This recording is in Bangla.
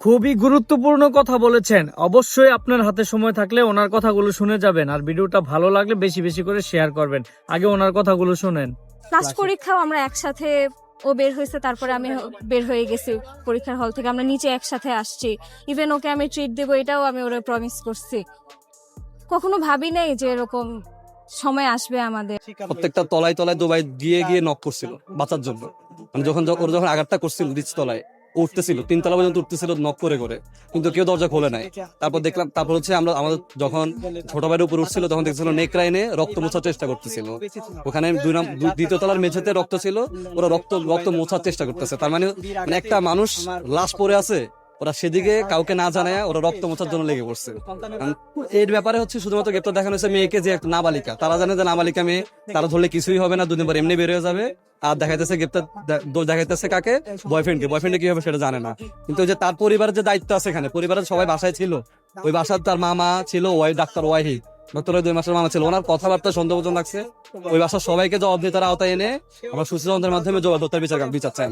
খুবই গুরুত্বপূর্ণ কথা বলেছেন। অবশ্যই আপনার হাতে সময় থাকলে ওনার কথাগুলো শুনে যাবেন আর ভিডিওটা ভালো লাগলে বেশি বেশি করে শেয়ার করবেন। আগে ওনার কথাগুলো শুনেন। লাস্ট পরীক্ষাও আমরা একসাথে ও বের হয়েছে তারপরে আমি বের হয়ে গেছি পরীক্ষার হল থেকে। আমরা নিচে একসাথে আসছি। ইভেন ওকে আমি ট্রিট দেবো এটাও আমি ওরা প্রমিস করছি। কখনো ভাবি নাই যে এরকম সময় আসবে আমাদের। প্রত্যেকটা তলায় তলায় দুবাই দিয়ে গিয়ে নক করছিল বাঁচার জন্য। মানে যখন যখন- ওর যখন আঘাতটা করছিল তলায়। উঠতেছিল তিনতলা পর্যন্ত উঠতেছিল নক করে করে কিন্তু কেউ দরজা খোলে নাই। তারপর দেখলাম তারপর হচ্ছে আমরা আমাদের যখন ছোট ভাইয়ের উপর উঠছিল তখন দেখছিল নেক লাইনে রক্ত মোছার চেষ্টা করতেছিল। ওখানে দুই নাম দ্বিতীয় তলার মেঝেতে রক্ত ছিল ওরা রক্ত রক্ত মোছার চেষ্টা করতেছে। তার মানে মানে একটা মানুষ লাশ পরে আছে ওরা সেদিকে কাউকে না জানায়, ওরা রক্ত মোছার জন্য লেগে পড়ছে। এর ব্যাপারে হচ্ছে শুধুমাত্র গ্রেপ্তার দেখানো হয়েছে মেয়েকে যে একটা নাবালিকা। তারা জানে যে নাবালিকা মেয়ে, তারা ধরলে কিছুই হবে না, দুদিন পর এমনি বের হয়ে যাবে। আর দেখাইতেছে গ্রেপ্তার দোষ দেখাইতেছে কাকে? বয়ফ্রেন্ডকে বয়ফ্রেন্ডে কি হবে সেটা জানে না। কিন্তু যে তার পরিবারের যে দায়িত্ব আছে এখানে, পরিবারের সবাই বাসায় ছিল। ওই বাসার তার মামা ছিল ওয়াই ডাক্তার ওয়াহি ডক্টর ওই দুই মাসের মামা ছিল। ওনার কথাবার্তা সন্দেহজন লাগছে। ওই বাসার সবাইকে জবাব দিয়ে তারা আওতায় এনে আমরা সুস্থ মাধ্যমে জবাব হত্যার বিচার বিচার চাই।